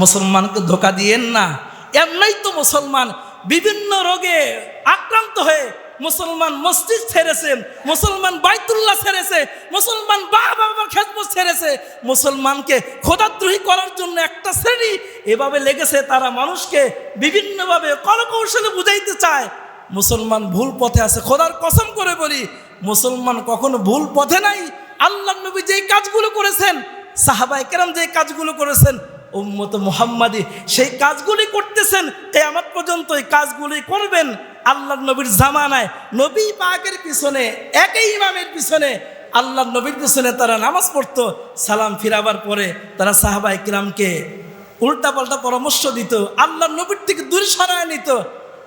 মুসলমানকে ধোকা দিয়েন না। এমনই তো মুসলমান বিভিন্ন রোগে আক্রান্ত হয়ে মুসলমান মসজিদ ছেড়েছে, মুসলমান বাইতুল্লাহ ছেড়েছে, মুসলমান বাবা বাবার খেদমত ছেড়েছে। মুসলমানকে খোদাদ্রোহী করার জন্য একটা শ্রেণি এভাবে লেগেছে, তারা মানুষকে বিভিন্নভাবে কলকৌশলে বুঝাইতে চায়। মুসলমান ভুল পথে আছে, খোদার কসম করে বলি, মুসলমান কখনো ভুল পথে নাই। আল্লাহ নবী যেই কাজগুলো করেছেন সাহাবাই কেরাম যে কাজগুলো করেছেন উম্মত মুহাম্মাদি, সেই কাজগুলি করতেছেন, কেয়ামত পর্যন্ত এই কাজগুলি করবেন। আল্লাহ নবীর জামানায় নবী পাকের পিছনে, একই ইমামের পিছনে আল্লাহ নবীর পিছনে তারা নামাজ পড়তো, সালাম ফিরাবার পরে তারা সাহাবাই কিরামকে উল্টাপাল্টা পরামর্শ দিত আল্লাহ নবীর থেকে দূরে সরায় নিত।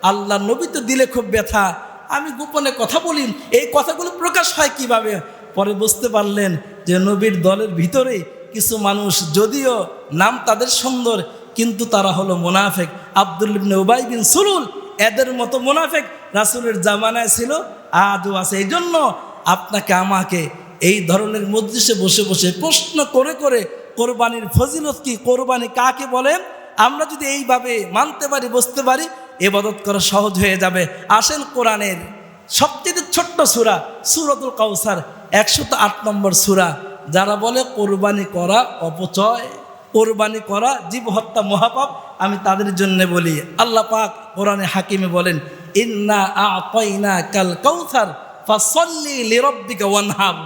আল্লাহ নবী তো দিলে খুব ব্যথা। আমি গোপনে কথা বলি, এই কথাগুলো প্রকাশ হয় কীভাবে? পরে বুঝতে পারলেন যে নবীর দলের ভিতরে কিছু মানুষ যদিও নাম তাদের সুন্দর, কিন্তু তারা হলো মোনাফেক। আব্দুল ইবনে উবাই বিন সুলুল, এদের মতো মোনাফেক রাসুলের জামানায় ছিল আজও আছে। এই জন্য আপনাকে, আমাকে এই ধরনের মজলিসে বসে বসে প্রশ্ন করে করে কোরবানির ফজিলত কি, কোরবানি কাকে বলে? আমরা যদি এইভাবে মানতে পারি, বুঝতে পারি, এবাদত করা সহজ হয়ে যাবে। আসেন কোরআনের সবচেয়ে ছোট্ট সুরা, সুরতুল কাউসার, একশত আট নম্বর সুরা। যারা বলে কোরবানি করা অপচয়, কোরবানি করা জীব হত্যা মহাপাপ, আমি তাদের জন্য বলি, আল্লাহ পাক কোরআনে হাকিমে বলেন, ইন্না আতাইনা কাল কৌথার ফাসল্লি লিরব্বিকা ওয়ানহাম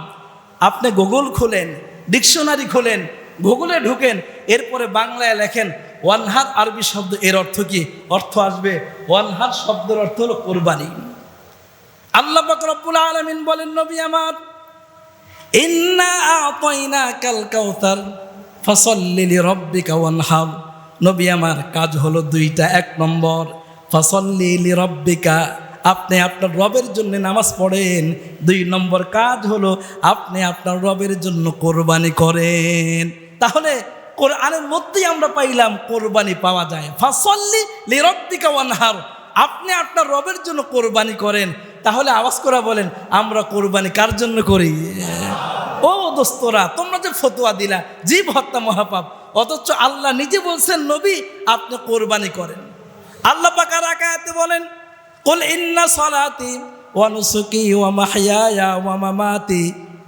আপনি গুগল খুলেন, ডিকশনারি খুলেন, গুগলে ঢুকেন, এরপরে বাংলায় লেখেন, ওয়ানহার আরবি শব্দ এর অর্থ কি? অর্থ আসবে, ওয়ানহার শব্দের অর্থ হলো কোরবানি। আল্লাহ রব্বুল আলামিন বলেন, নবী আমার ওয়ানহার। নবী, আমার কাজ হলো দুইটা, এক নম্বর, ফসল্লি লিরব্বিকা, আপনি আপনার রবের জন্য নামাজ পড়েন। দুই নম্বর কাজ হলো, আপনি আপনার রবের জন্য কোরবানি করেন। তাহলে কোরআনের মধ্যেই আমরা পাইলাম, কোরবানি পাওয়া যায়। ফাসল্লি লিরব্বিকা ওয়ানহার, আপনি আপনার রবের জন্য কোরবানি করেন। তাহলে আওয়াজ করা বলেন, আমরা কোরবানি কার জন্য করি? ও দোস্তরা, তোমরা যে ফতোয়া দিলা, জীব হত্যা মহাপাপ, অথচ আল্লাহ নিজে বলছেন, নবী, আপনি কোরবানি করেন। আল্লাহ পাকার আকায়াতে বলেন, কুল ইন্না সালাতি ওয়া নুসুকি ওয়া মাহইয়ায়া ওয়া মামাতি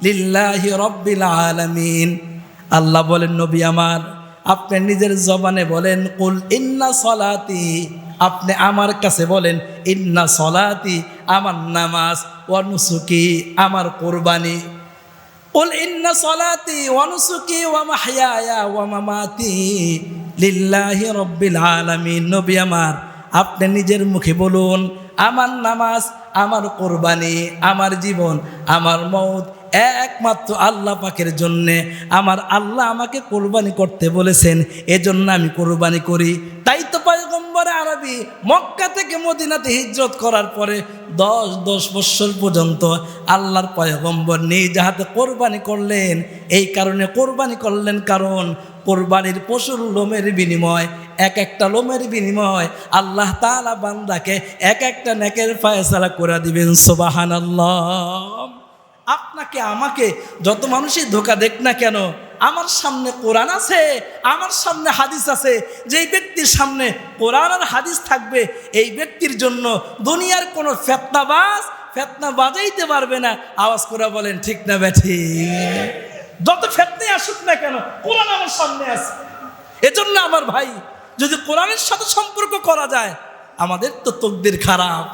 লিল্লাহি রাব্বিল আলামিন। আল্লাহ বলেন, নবী আমার, আপনি নিজের জবানে বলেন, কুল ইন্না সলাতি আপনি আমার কাছে বলেন ইন্না সলাতি আমার নামাজ ওয়া নুসুকি আমার কোরবানি قل إن صلاتي ونسكي ومحياي ومماتي লিল্লাহি রব্বিল আলামিন নবী আমার আপনি নিজের মুখে বলুন আমার নামাজ আমার কোরবানি আমার জীবন আমার মৌত একমাত্র আল্লাহ পাকের জন্যে আমার আল্লাহ আমাকে কোরবানি করতে বলেছেন এজন্য আমি কোরবানি করি আরবি মক্কা থেকে মদিনাতে হিজরত করার পরে দশ দশ বৎসর পর্যন্ত আল্লাহর পয়গম্বর নিজ হাতে কোরবানি করলেন। এই কারণে কোরবানি করলেন কারণ কোরবানির পশুর লোমের বিনিময়, এক একটা লোমের বিনিময় আল্লাহ তালা বান্দাকে এক একটা নেকের ফায়সালা করে দিবেন। সোবাহান আল্লাহ আপনাকে, আমাকে যত মানুষই ধোকা দেখ না কেন আমার সামনে কোরআন আছে, আমার সামনে হাদিস আছে, যেই ব্যক্তির সামনে কোরআন আর হাদিস থাকবে, এই ব্যক্তির জন্য দুনিয়ার কোনো ফেতনাবাজ ফেতনা বাজাইতে পারবে না। আওয়াজ করে বলেন, ঠিক না ব্যাঠি যত ফেতনাই আসুক না কেন, কোরআন আমার সামনে আছে। এজন্য আমার ভাই, যদি কোরআনের সাথে সম্পর্ক করা যায়, আমাদের তো তকদির খারাপ।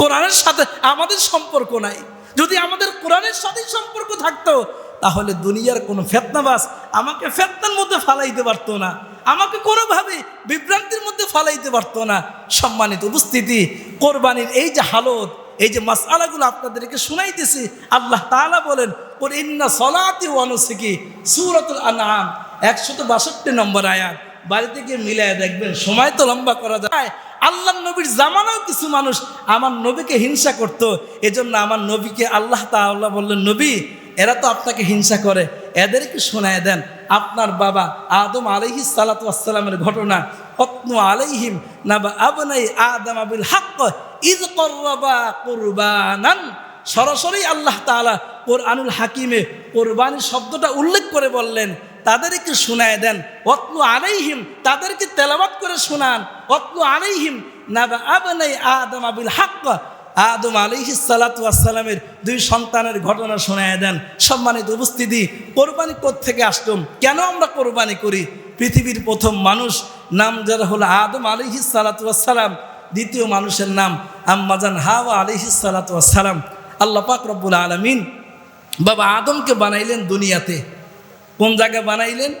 কোরআনের সাথে আমাদের সম্পর্ক নাই। যদি আমাদের কোরআনের সাথে সম্পর্ক থাকতো তাহলে দুনিয়ার কোনো ফেতনাবাস আমাকে ফেতনার মধ্যে ফালাইতে পারতো না। আমাকে কোনোভাবে বিভ্রান্তির মধ্যে ফালাইতে পারতো না। সম্মানিত উপস্থিতি, কোরবানির এই যে হালত, এই যে মাসালাগুলো আপনাদেরকে শুনাইতেছি, আল্লাহ তাআলা বলেন ওর ইন্না সলাতি ওয়ানুসিকি সুরাতুল আনআম একশত বাষট্টি নম্বর আয়াত। বাড়িতে গিয়ে মিলায় দেখবেন, সময় তো লম্বা করা যায়। আল্লাহ নবীর জামানাও কিছু মানুষ আমার নবীকে হিংসা করত। এজন্য আমার নবীকে আল্লাহ তাআলা বললেন, নবী এরা তো আপনাকে হিংসা করে। এদেরকে শোনায় দেন, আপনার বাবা আদম আলহি সালাতামের ঘটনা অত্ন আলাইহিম না বা আবনাই আদম আবিল হাক্ক ইদ করবা কুরবানান। সরাসরি আল্লাহ তাআলা কোরআনুল হাকিমে কোরবানি শব্দটা উল্লেখ করে বললেন, তাদেরকে শোনায় দেন অতলু আলাইহিম, তাদেরকে তেলাবাত করে শোনান অতলু আলাইহিম না বা আবনাই আদম আবিল হাক্ক আদম আলিহি সালাতামের দুই সন্তানের ঘটনা শোনায় দেন। সম্মানিত উপস্থিতি, কোরবানি থেকে আসলাম কেন আমরা কোরবানি করি? পৃথিবীর প্রথম মানুষ নাম যারা হলো আদম আলিহি সালাতাম দ্বিতীয় মানুষের নাম আম্মাজান হাওয়া আলিহি সালাতাম আল্লাহ পাক রব্বুল আলমিন বাবা আদমকে বানাইলেন দুনিয়াতে। কোন জায়গায় বানাইলেন?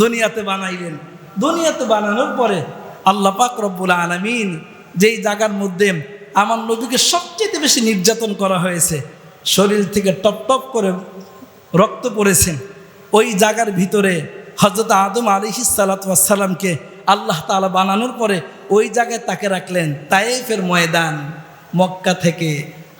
দুনিয়াতে বানাইলেন। দুনিয়াতে বানানোর পরে আল্লাহ পাক রব্বুল আলমিন যেই জায়গার মধ্যে আমার নবীকে সবচেয়ে বেশি নির্যাতন করা হয়েছে। শরীর থেকে টপ টপ করে রক্ত পড়েছেন ওই জায়গার ভিতরে হজরত আদম আলিহি সালাতামকে আল্লাহ তালা বানানোর পরে ওই জায়গায় তাকে রাখলেন তায়েফের ময়দান। মক্কা থেকে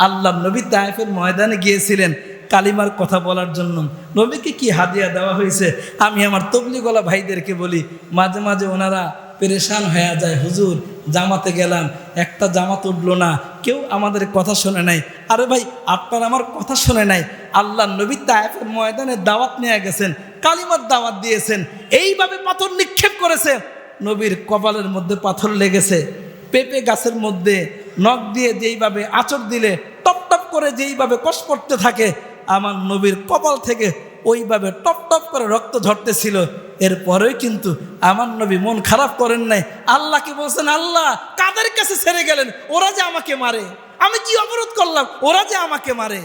আল্লাহ নবী তায়েফের ময়দানে গিয়েছিলেন কালিমার কথা বলার জন্য। নবীকে কি হাদিয়া দেওয়া হয়েছে? আমি আমার তবলিগলা ভাইদেরকে বলি, মাঝে মাঝে ওনারা পেরেশান হয়ে যায়। হুজুর, জামাতে গেলাম, একটা জামাত উঠল না। কেউ আমাদের কথা শোনে নাই। আরে ভাই, আপনার আমার কথা শোনে নাই। আল্লাহ নবী তায়েফের ময়দানে দাওয়াত নিয়ে গেছেন, কালিমার দাওয়াত দিয়েছেন। এইভাবে পাথর নিক্ষেপ করেছে। নবীর কপালের মধ্যে পাথর লেগেছে। পেঁপে গাছের মধ্যে নখ দিয়ে যেইভাবে আচর দিলে, টপ টপ করে যেইভাবে কষ করতে থাকে, আমার নবীর কপাল থেকে ওইভাবে টপ টপ করে রক্ত ঝরতেছিল। এরপরেও কিন্তু আমার নবী মন খারাপ করেন নাই। আল্লাহকে বলছেন? আল্লাহ, কাদের কাছে ছেড়ে গেলেন? ওরা যে আমাকে মারে। আমি কি অবরোধ করলাম? ওরা যে আমাকে মারে।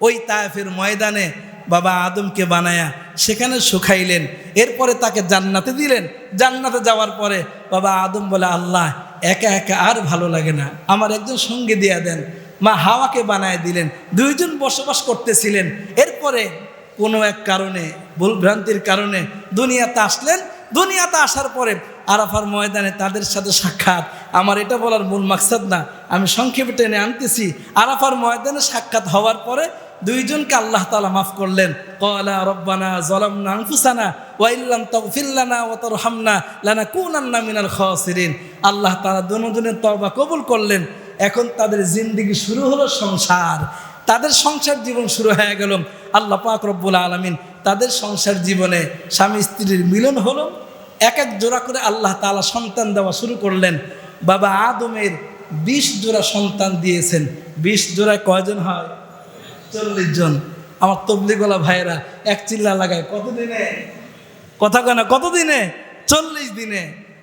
ওই তায়েফের ময়দানে বাবা আদমকে বানায়া সেখানে শুকাইলেন। এরপরে তাকে জান্নাতে দিলেন। জান্নাতে যাওয়ার পরে বাবা আদম বলে, আল্লাহ, একা একা আর ভালো লাগে না। আমার একজন সঙ্গে দিয়া দেন। মা হাওয়াকে বানায় দিলেন। দুইজন বসবাস করতেছিলেন। এরপরে কোনো এক কারণে, ভুলভ্রান্তির কারণে দুনিয়াতে আসলেন। দুনিয়াতে আসার পরে আরাফার ময়দানে তাদের সাথে সাক্ষাৎ। আমার এটা বলার মূল মাকসাদ না। আমি সংক্ষেপে টেনে আনতেছি, আরাফার ময়দানে সাক্ষাৎ হওয়ার পরে দুইজনকে আল্লাহ তালা মাফ করলেন। কলা রব্বানা জলামনা আনফুসানা ওয়াইল্লাম তগফিল্লানা ও তোর হামনা লানা কুনান্না মিনাল খাসিরিন। আল্লাহ তালা দুজনের তবা কবুল করলেন। এখন তাদের জিন্দিগি শুরু হলো সংসার। তাদের সংসার জীবন শুরু হয়ে গেল। আল্লাহ পাক রব্বুল আলমিন তাদের সংসার জীবনে স্বামী স্ত্রীর মিলন হলো। এক এক জোড়া করে আল্লাহ তালা সন্তান দেওয়া শুরু করলেন। বাবা আদমের বিশ জোড়া সন্তান দিয়েছেন। বিশ জোড়ায় কয়জন হয়? চল্লিশ জন। আমার তবলিগলা ভাইয়েরা এক চিল্লা লাগায়, কতদিনে? কথা কয় না, কতদিনে? চল্লিশ দিনে।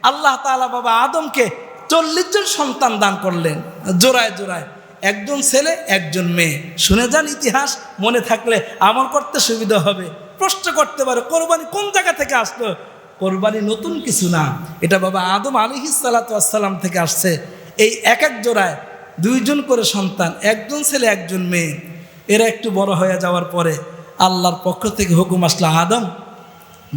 আল্লাহ তালা বাবা আদমকে চল্লিশ জন সন্তান দান করলেন। জোড়ায় জোড়ায়। একজন ছেলে, একজন মেয়ে। শুনে যান ইতিহাস, মনে থাকলে আমল করতে সুবিধা হবে। প্রশ্ন করতে পারে, কোরবানি কোন জায়গা থেকে আসলো? কোরবানি নতুন কিছু না। এটা বাবা আদম আলী সালাতাম থেকে আসছে। এই এক এক জোড়ায় দুইজন করে সন্তান, একজন ছেলে, একজন মেয়ে। এরা একটু বড় হয়ে যাওয়ার পরে আল্লাহর পক্ষ থেকে হুকুম আসলো, আদম,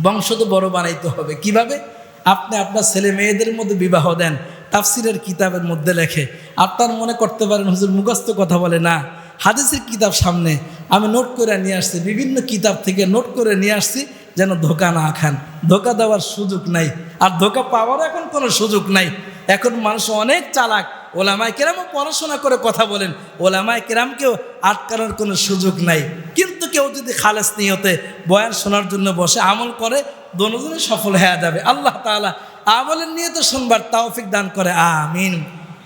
বংশ তো বড় বানাইতে হবে। কীভাবে? আপনি আপনার ছেলে মেয়েদের মধ্যে বিবাহ দেন, তাফসিরের কিতাবের মধ্যে লেখে। আপনার মনে করতে পারেন, হুজুর মুখস্থ কথা বলে, না, হাদিসের কিতাব সামনে আমি নোট করে নিয়ে আসছি, বিভিন্ন কিতাব থেকে নোট করে নিয়ে আসছি, যেন ধোকা না খান। ধোকা দেওয়ার সুযোগ নাই, আর ধোকা পাওয়ার এখন কোনো সুযোগ নাই। এখন মানুষ অনেক চালাক, ওলামায় কেরামও পড়াশোনা করে কথা বলেন, ওলামায় কেরামকেও আটকানোর কোনো সুযোগ নাই। কিন্তু কেউ যদি খালেস নিয়তে বয়ান শোনার জন্য বসে আমল করে দোনোজনে সফল হয়ে যাবে। আল্লাহ তালা আমলের নিয়ে তো শুনবার তাওফিক দান করে, আমিন।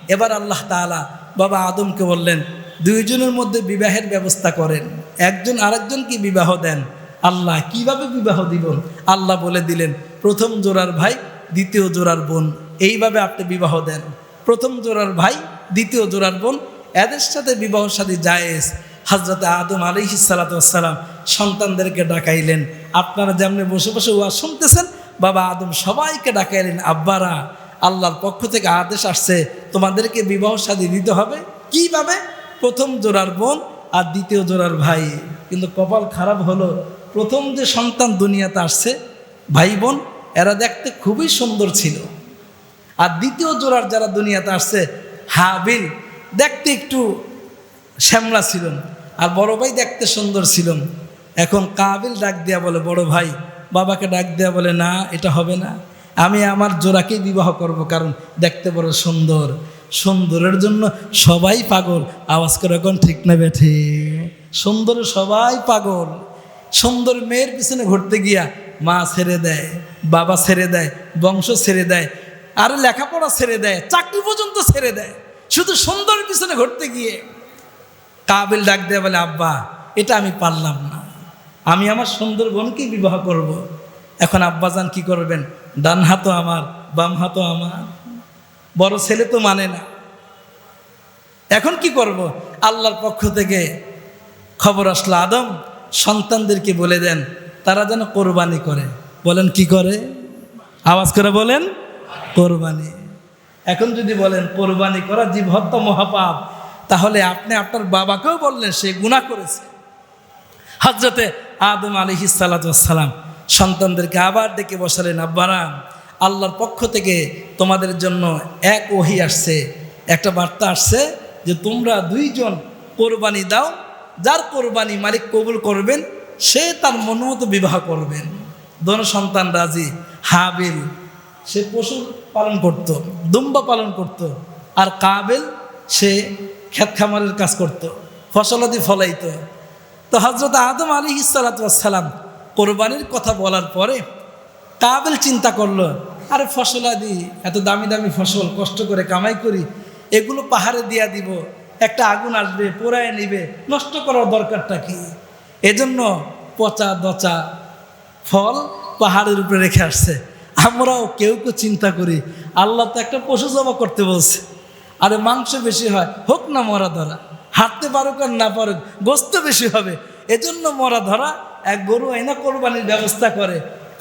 এবার আল্লাহ তালা বাবা আদমকে বললেন, দুইজনের মধ্যে বিবাহের ব্যবস্থা করেন। একজন আরেকজনকে বিবাহ দেন। আল্লাহ কীভাবে বিবাহ দিব আল্লাহ বলে দিলেন, প্রথম জোড়ার ভাই, দ্বিতীয় জোড়ার বোন। এইভাবে আপনি বিবাহ দেন। প্রথম জোড়ার ভাই, দ্বিতীয় জোড়ার বোন। এদের সাথে বিবাহ সাথে জায়েজ। হাজরতে আদম আলী সালাতাম সন্তানদেরকে ডাকাইলেন। আপনারা যেমনি বসে বসে ওয়া শুনতেছেন, বাবা আদম সবাইকে ডাকাইলেন, আব্বারা, আল্লাহর পক্ষ থেকে আদেশ আসছে, তোমাদেরকে বিবাহ সাদী দিতে হবে। কীভাবে? প্রথম জোড়ার বোন আর দ্বিতীয় জোড়ার ভাই। কিন্তু কপাল খারাপ হলো, প্রথম যে সন্তান দুনিয়াতে আসছে, ভাই বোন, এরা দেখতে খুবই সুন্দর ছিল। আর দ্বিতীয় জোড়ার যারা দুনিয়াতে আসছে, হাবিল, দেখতে একটু শ্যামলা ছিলেন আর বড় ভাই দেখতে সুন্দর ছিল। এখন কাবিল ডাক দেয়া বলে, বড় ভাই, বাবাকে ডাক দেয়া বলে, না, এটা হবে না। আমি আমার জোড়াকেই বিবাহ করব কারণ দেখতে বড় সুন্দর। সুন্দরের জন্য সবাই পাগল। আওয়াজ করে এখন ঠিক না বেঠে? সুন্দর সবাই পাগল। সুন্দর মেয়ের পিছনে ঘুরতে গিয়া মা ছেড়ে দেয়, বাবা ছেড়ে দেয়, বংশ ছেড়ে দেয়, আর লেখাপড়া ছেড়ে দেয়, চাকরি পর্যন্ত ছেড়ে দেয়। শুধু সুন্দর পিছনে ঘুরতে গিয়ে কাবিল ডাক দেয় বলে, আব্বা, এটা আমি পারলাম না। আমি আমার সুন্দর বোনকেই বিবাহ করব। এখন আব্বাজান কি করবেন? ডান হাতও আমার, বাম হাতও আমার। বড় ছেলে তো মানে না। এখন কি করব? আল্লাহর পক্ষ থেকে খবর আসলো, আদম সন্তানদেরকে বলে দেন, তারা যেন কোরবানি করে। বলেন, কি করে? আওয়াজ করে বলেন, কোরবানি। এখন যদি বলেন, কোরবানি করা জীব হত্যা মহাপাপ তাহলে আপনি আপনার বাবাকেও বললেন, সে গুণা করেছে। হজরতে আদম আলী সালাম সন্তানদেরকে আবার ডেকে বসালেন আব্বারা আল্লাহর পক্ষ থেকে তোমাদের জন্য এক ওহি আসছে, একটা বার্তা আসছে যে তোমরা দুইজন কোরবানি দাও, যার কোরবানি মালিক কবুল করবেন, সে তার মনোমতো বিবাহ করবেন। দোনো সন্তান রাজি, হাবিল, সে পশু পালন করত, দুম্বা পালন করত, আর কাবেল, সে ক্ষেত খামারের কাজ করত ফসলাদি ফলাইত। তো হজরত আদম আলী সালাম কোরবানির কথা বলার পরে কাবেল চিন্তা করল, আরে ফসলাদি এত দামি দামি ফসল, কষ্ট করে কামাই করি, এগুলো পাহাড়ে দিয়া দিব, একটা আগুন আসবে, পোড়ায় নিবে, নষ্ট করার দরকারটা কি? এজন্য পচা দচা ফল পাহাড়ের উপরে রেখে আসছে। আমরাও কেউ কেউ চিন্তা করি, আল্লাহ তো একটা পশু জমা করতে বলছে। আরে মাংস বেশি হয়, হোক না মরা ধরা। হাঁটতে পারুক আর না পারুক, গোস্ত বেশি হবে। এজন্য মরা ধরা এক গরু আইনা কোরবানির ব্যবস্থা করে।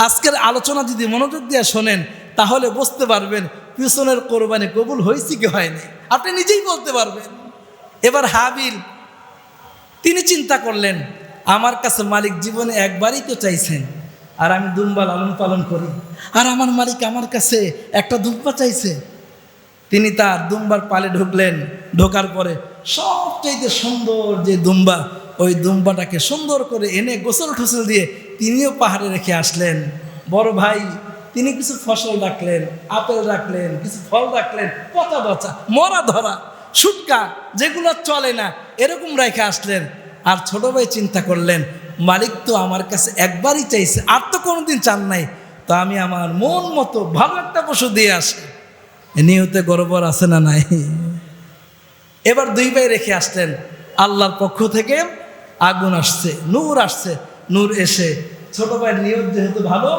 আজকের আলোচনা যদি মনোযোগ দিয়ে শোনেন, তাহলে বুঝতে পারবেন পিছনের কোরবানি কবুল হয়েছে কি হয়নি। আপনি নিজেই বলতে পারবেন। এবার হাবিল, তিনি চিন্তা করলেন, আমার কাছে মালিক জীবনে একবারই তো চাইছেন, আর আমি দুম্বা লালন পালন করি। আর আমার মালিক আমার কাছে একটা দুম্বা চাইছে। তিনি তার দুম্বার পালে ঢুকলেন। ঢোকার পরে সবচাইতে সুন্দর যে দুম্বা, ওই দুম্বাটাকে সুন্দর করে এনে গোসল ঠোসল দিয়ে তিনিও পাহাড়ে রেখে আসলেন। বড় ভাই, তিনি কিছু ফসল রাখলেন, আপেল রাখলেন, কিছু ফল রাখলেন, পচা বচা, মরা ধরা, সুটকা, যেগুলো চলে না, এরকম রেখে আসলেন। আর ছোট ভাই চিন্তা করলেন, মালিক তো আমার কাছে একবারই চাইছে, আর তো কোনোদিন চান নাই। তো আমি আমার মন মতো ভালো একটা পশু দিয়ে আসি। এ নিয়তে গরবর আছে না নাই? এবার দুই ভাই রেখে আসলেন। আল্লাহর পক্ষ থেকে আগুন আসছে, নূর আসছে। নূর এসে ছোট ভাইয়ের নিয়ত যেহেতু ভালো,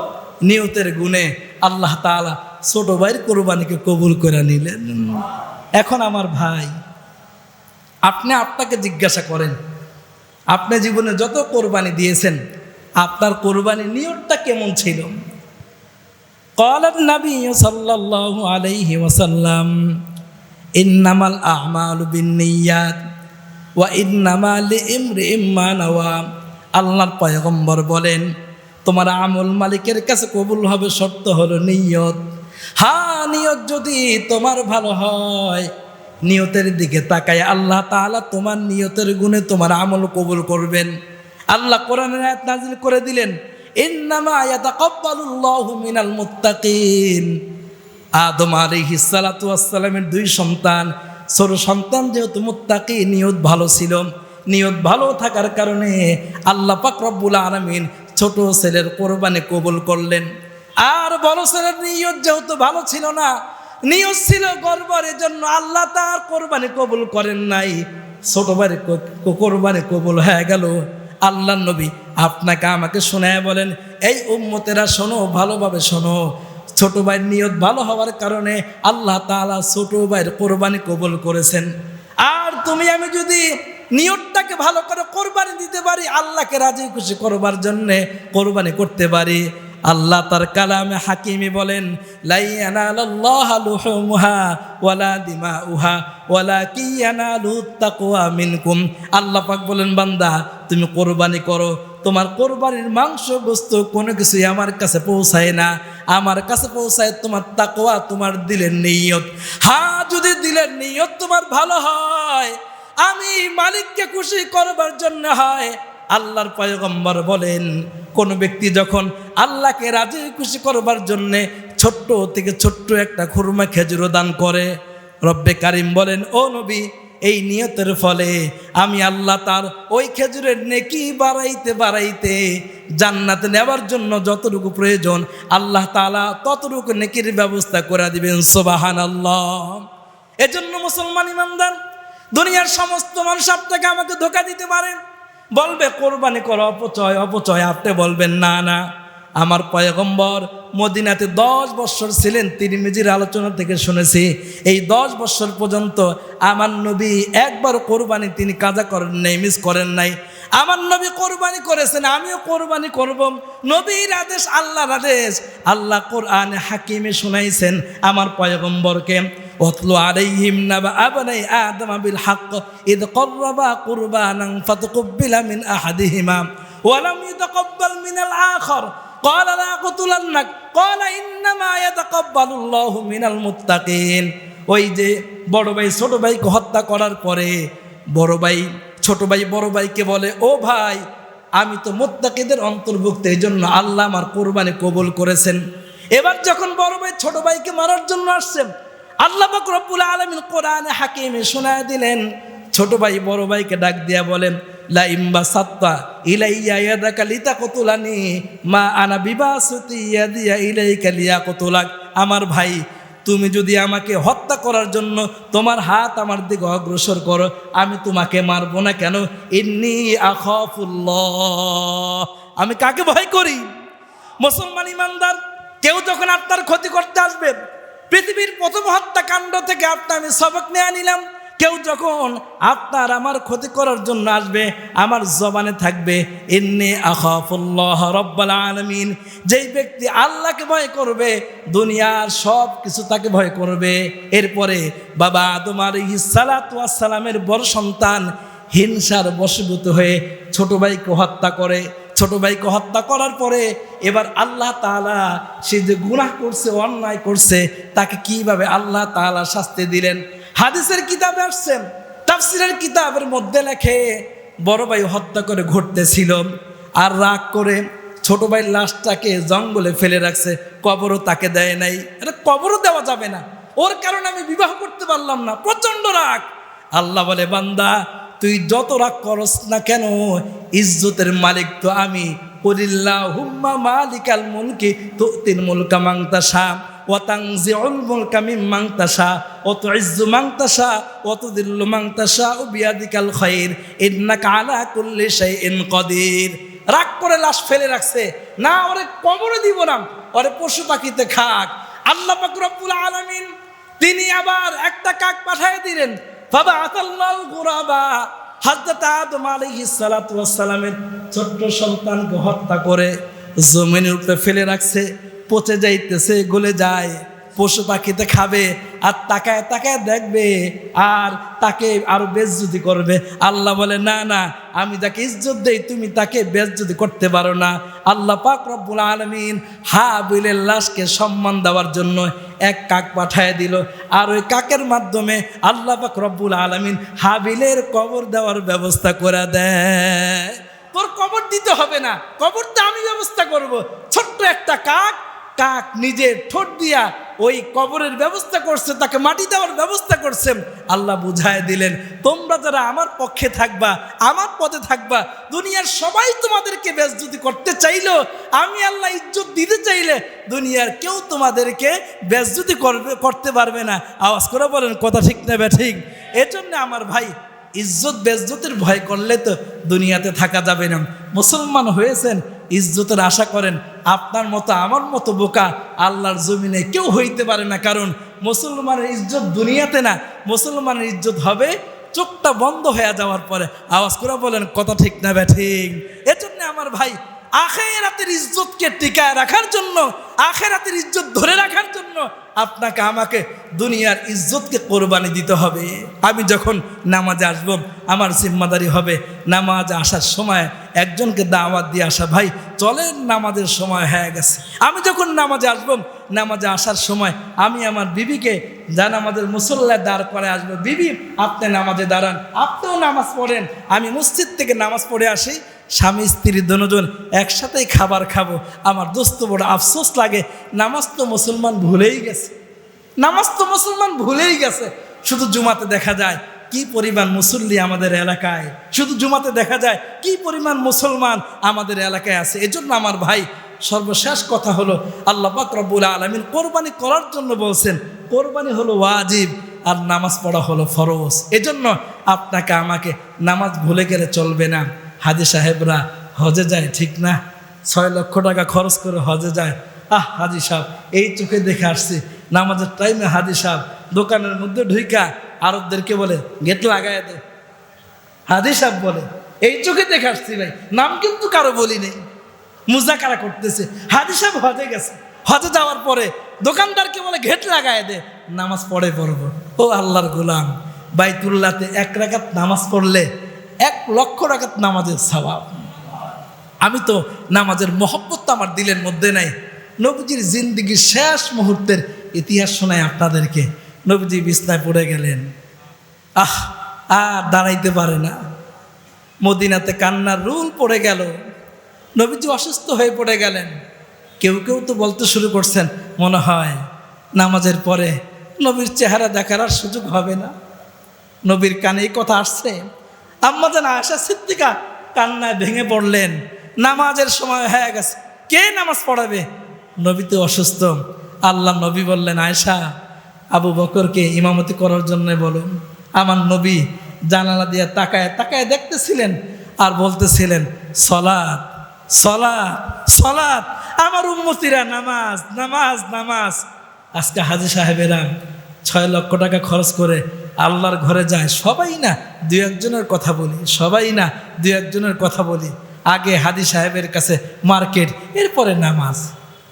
নিয়তের গুণে আল্লাহ তাআলা ছোট ভাইয়ের কোরবানিকে কবুল করে নিলেন। এখন আমার ভাই, আপনি আপনাকে জিজ্ঞাসা করেন, আপনি জীবনে যত কোরবানি দিয়েছেন, আপনার কোরবানি নিয়তটা কেমন ছিল? قال النبي صلى الله عليه وسلم إنما الأعمال بالنيات وإنما لامرئ ما نوى আল্লাহর পয়গম্বর বলেন তোমার আমল মালিকের কাছে কবুল হবে শর্ত হলো নিয়ত হ্যাঁ নিয়ত যদি তোমার ভালো হয় নিয়তের দিকে তাকায় আল্লাহ তাআলা তোমার নিয়তের গুণে তোমার আমল কবুল করবেন আল্লাহ কোরআনের আয়াত নাজিল করে দিলেন ইন্নামা ইয়াতাকাব্বালুল্লাহু মিনাল আদম দুই সন্তান। ছোট সন্তান যেহেতু ভালো ছিল। ভালো থাকার কারণে ছোট ছেলের কোরবানি কবুল করলেন। আর বড় ছেলের নিয়ত যেহেতু ভালো ছিল না, নিয়ত ছিল গর্বর জন্য আল্লাহ তার কোরবানি কবুল করেন নাই। ছোট বাড়ি কোরবানি কবুল হয়ে গেল। আল্লাহ নবী আপনাকে আমাকে শোনায় বলেন, এই উম্মতেরা শোনো, ভালোভাবে শোনো। ছোট ভাইয়ের নিয়ত ভালো হওয়ার কারণে আল্লাহ তালা ছোট ভাইয়ের কোরবানি কবল করেছেন। আর তুমি, আমি যদি নিয়তটাকে ভালো করে কোরবানি দিতে পারি, আল্লাহকে রাজি খুশি করবার জন্যে কোরবানি করতে পারি। আল্লাহ তার কালামে হাকিমি বলেন আল্লাহ পাক বলেন, বান্দা, তুমি কোরবানি করো। তোমার কোরবানির মাংস বস্তু কোনো কিছুই আমার কাছে পৌঁছায় না। আমার কাছে পৌঁছায় তোমার তাকোয়া তোমার দিলের নিয়ত। হ্যাঁ যদি দিলের নিয়ত তোমার ভালো হয়, আমি মালিককে খুশি করবার জন্য হয়। আল্লাহর পয়গম্বর বলেন কোন ব্যক্তি যখন আল্লাহকে রাজি খুশি করবার জন্যে ছোট্ট থেকে ছোট্ট একটা খুরমা খেজুরও দান করে, রব্বে কারিম বলেন, ও নবী, এই নিয়তের ফলে আমি আল্লাহ তার ওই খেজুরের নেকি বাড়াইতে বাড়াইতে জান্নাতে নেওয়ার জন্য যতটুকু প্রয়োজন, আল্লাহ তালা ততটুকু নেকির ব্যবস্থা করে দিবেন সোবাহান আল্লাহ এজন্য মুসলমান ইমানদার, দুনিয়ার সমস্ত মানুষ আপনাকে আমাকে ধোকা দিতে পারে বলবে, কোরবানি করো অপচয় অপচয়, আপনি বলবেন, না না। আমার পয়গম্বর মদিনাতে দশ বৎসর ছিলেন, তিনি মিজির আলোচনা থেকে শুনেছি, এই দশ বৎসর পর্যন্ত আমার নবী একবার কোরবানি তিনি কাজা করেন নাই, মিস করেন নাই। আমার নবী কোরবানি করেছেন, আমিও কোরবানি করব। নবীর আদেশ, আল্লাহর আদেশ, আল্লাহ কোরআন হাকিমে শুনাইছেন আমার পয়গম্বরকে। واتل عليهم نبأ ابني آدم بالحق إذ قربا قربانا فتقبل من أحدهما ولم يتقبل من الآخر قال لا أقتلنك قال إنما يتقبل الله من المتقين ওই যে বড় ভাই ছোট ভাইকে হত্যা করার পরে বড় ভাই ছোট ভাই বড় ভাইকে বলে ও ভাই আমি তো মোত্তাকিদের অন্তর্ভুক্ত এই জন্য আল্লাহ আমার কোরবানি কবুল করেছেন এবার যখন বড় ভাই ছোট ভাইকে মারার জন্য আসছেন আল্লাহ রব্বুল আলামিন কোরআনে হাকিমে শোনায় দিলেন, ছোট ভাই, বড় ভাইকে ডাক দিয়া বলেন সাত্তা ইলাইয়া মা আনা আমার ভাই, তুমি যদি আমাকে হত্যা করার জন্য তোমার হাত আমার দিকে অগ্রসর করো, আমি তোমাকে মারবো না কেন? ইন্নি আখাফুল্লাহ। আমি কাকে ভয় করি? মুসলমান ইমানদার, কেউ যখন আপনার ক্ষতি করতে আসবে পৃথিবীর প্রথম হত্যাকাণ্ড থেকে আপনার আমি সবক নিয়ে নিলাম। কেউ যখন আপনার আমার ক্ষতি করার জন্য আসবে, আমার জবানে থাকবে এমনি আখাফুল্লাহ রব্বাল আলমিন। যেই ব্যক্তি আল্লাহকে ভয় করবে, দুনিয়ার সব কিছু তাকে ভয় করবে। এরপরে বাবা তোমার সালাতামের বড় সন্তান হিংসার বশীভূত হয়ে ছোট ভাইকে হত্যা করে ছোট ভাইকে হত্যা করার পরে এবার আল্লাহ তালা সে যে গুনাহ করছে, অন্যায় করছে, তাকে কীভাবে আল্লাহ তালা শাস্তি দিলেন? হাদিসের কিতাবে আসছেন, তাফসিরের কিতাবের মধ্যে লেখে, বড় ভাই হত্যা করে ঘটতেছিল আর রাগ করে ছোট ভাইয়ের লাশটাকে জঙ্গলে ফেলে রাখছে, কবরও তাকে দেয় নাই। এটা কবরও দেওয়া যাবে না। ওর কারণে আমি বিবাহ করতে পারলাম না, প্রচণ্ড রাগ। আল্লাহ বলে, বান্দা তুই যত রাগ করস না কেন, ইজ্জতের মালিক তো আমি। হুম্মা মালিকাল মুলকি তো তিন মুলকা শাইইন কদির। রাগ করে লাশ ফেলে রাখছে। না, ওরে কবরে দিব না, ওরে পশু পাখিতে খাক। আল্লাহ পাক রব্বুল আলামিন, তিনি আবার একটা কাক পাঠিয়ে দিলেন। ছোট্ট সন্তানকে হত্যা করে জমিনের উপরে ফেলে রাখছে পচে যাইতেছে গলে যায়। পশু পাখিতে খাবে আর তাকায় তাকায় দেখবে আর তাকে আরও বেজ্জুতি করবে। আল্লাহ বলে, না না, আমি তাকে ইজ্জত দেই, তুমি তাকে বেজ্জুতি করতে পারো না। আল্লাহ পাক রব্বুল আলমিন হা বিলের লাশকে সম্মান দেওয়ার জন্য এক কাক পাঠায় দিল। আর ওই কাকের মাধ্যমে আল্লাহ পাক রব্বুল আলমিন হাবিলের কবর দেওয়ার ব্যবস্থা করে দেয়। তোর কবর দিতে হবে না কবর তো আমি ব্যবস্থা করব। ছোট্ট একটা কাক কাক নিজের ঠোঁট দিয়া ওই কবরের ব্যবস্থা করছে, তাকে মাটি দেওয়ার ব্যবস্থা করছেন আল্লাহ বুঝায় দিলেন, তোমরা যারা আমার পক্ষে থাকবা, আমার পথে থাকবা, দুনিয়ার সবাই তোমাদেরকে বেজজুতি করতে চাইলো, আমি আল্লাহ ইজ্জত দিতে চাইলে দুনিয়ার কেউ তোমাদেরকে বেজজুতি করবে, করতে পারবে না। আওয়াজ করে বলেন, কথা ঠিক নেবে ঠিক? এজন্য আমার ভাই ইজ্জত বেজ্জতের ভয় করলে তো দুনিয়াতে থাকা যাবে না। মুসলমান হয়েছেন, ইজ্জতের আশা করেন, আপনার মতো, আমার মতো বোকা আল্লাহর জমিনে কেউ হইতে পারে না। কারণ মুসলমানের ইজ্জত দুনিয়াতে না, মুসলমানের ইজ্জত হবে চোখটা বন্ধ হয়ে যাওয়ার পরে। আওয়াজ করে বলেন, কথা ঠিক না বে, ঠিক। এজন্য আমার ভাই আখেরাতের ইজ্জতকে টিকায় রাখার জন্য, আখেরাতের ইজ্জত ধরে রাখার জন্য আপনাকে, আমাকে দুনিয়ার ইজ্জতকে কোরবানি দিতে হবে। আমি যখন নামাজে আসব, আমার জিম্মাদারি হবে নামাজে আসার সময় একজনকে দাওয়াত দিয়ে আসা, ভাই, চলেন, নামাজের সময় হয়ে গেছে। আমি যখন নামাজে আসব, নামাজে আসার সময় আমি আমার বিবিকে, যা নামাজের মুসল্লায় দাঁড় করে আসব। বিবি, আপনি নামাজে দাঁড়ান। আপনিও নামাজ পড়েন। আমি মসজিদ থেকে নামাজ পড়ে আসি স্বামী, স্ত্রী, দুজন একসাথেই খাবার খাব। আমার দোস্ত বড় আফসোস লাগে। নামাজ তো মুসলমান ভুলেই গেছে। নামাজ তো মুসলমান ভুলেই গেছে। শুধু জুমাতে দেখা যায় কি পরিমাণ মুসল্লি আমাদের এলাকায়। শুধু জুমাতে দেখা যায় কি পরিমাণ মুসলমান আমাদের এলাকায় আছে। এজন্য আমার ভাই, সর্বশেষ কথা হলো, আল্লাহ পাক রব্বুল আলমিন কোরবানি করার জন্য বলছেন, কোরবানি হলো ওয়াজিব আর নামাজ পড়া হলো ফরজ। এজন্য আপনাকে, আমাকে নামাজ ভুলে গেলে চলবে না। হাজি সাহেবরা হজে যায়, ঠিক না? ছয় লক্ষ টাকা খরচ করে হজে যায়। আহ, হাজি সাহেব, এই চোখে দেখে আসছি। নামাজের টাইমে হাজি সাহেব দোকানের মধ্যে ঢুইকা আরবদেরকে বলে, গেট লাগায় দে। হাজি সাহেব বলে, এই চোখে দেখে আসছি ভাই, নাম কিন্তু কারও বলি নেই। মুজাকারা করতেছে? হাজি সাহেব হজে গেছে। হজে যাওয়ার পরে দোকানদারকে বলে ঘেট লাগায় দে, নামাজ পড়ে পড়ব। ও আল্লাহর গোলাম বাইতুল্লাতে এক রাকাত নামাজ পড়লে এক লক্ষ রাকাত নামাজের স্বভাব আমি তো নামাজের মহব্বত তো আমার দিলের মধ্যে নাই। নবীজির জিন্দিগির শেষ মুহূর্তের ইতিহাস শোনায় আপনাদেরকে। নবীজি বিছনায় পড়ে গেলেন। আহ, আর দাঁড়াইতে পারে না। মদিনাতে কান্নার রুল পড়ে গেল। নবীজি অসুস্থ হয়ে পড়ে গেলেন। কেউ কেউ তো বলতে শুরু করছেন, মনে হয় নামাজের পরে নবীর চেহারা দেখার আর সুযোগ হবে না। নবীর কানে এই কথা আসছে। আম্মা যেন আশা সিদ্দিকা কান্নায় ভেঙে পড়লেন। নামাজের সময় হয়ে গেছে। কে নামাজ পড়াবে? নবী তো অসুস্থ। আল্লাহ নবী বললেন আয়সা আবু বকরকে ইমামতি করার জন্য বলুন। আমার নবী জানালা দিয়ে তাকায় তাকায় দেখতেছিলেন আর বলতেছিলেন, সলাৎ সলাৎ সলাৎ, আমার উম্মতিরা নামাজ নামাজ নামাজ। আজকে হাজি সাহেবেরা ছয় লক্ষ টাকা খরচ করে আল্লাহর ঘরে যায়, সবাই না দু একজনের কথা বলি, সবাই না দু একজনের কথা বলি। আগে হাদি সাহেবের কাছে মার্কেট, এরপরে নামাজ।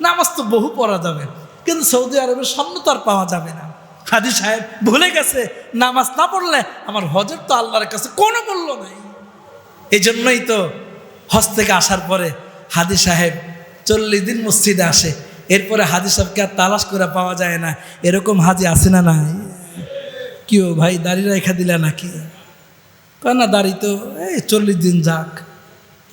নামাজ তো বহু পড়া যাবে, কিন্তু সৌদি আরবের তো আর পাওয়া যাবে না। হাদি সাহেব ভুলে গেছে, নামাজ না পড়লে আমার হজের তো আল্লাহর কাছে কোনো মূল্য নাই। এই জন্যই তো হজ থেকে আসার পরে হাদি সাহেব চল্লিশ দিন মসজিদে আসে, এরপরে হাজি সাহেবকে আর তালাশ করে পাওয়া যায় না, এরকম হাজি আসে না নাই? কেউ ভাই দাড়ি রেখা দিলা নাকি? কয় না দাড়ি তো এই চল্লিশ দিন যাক।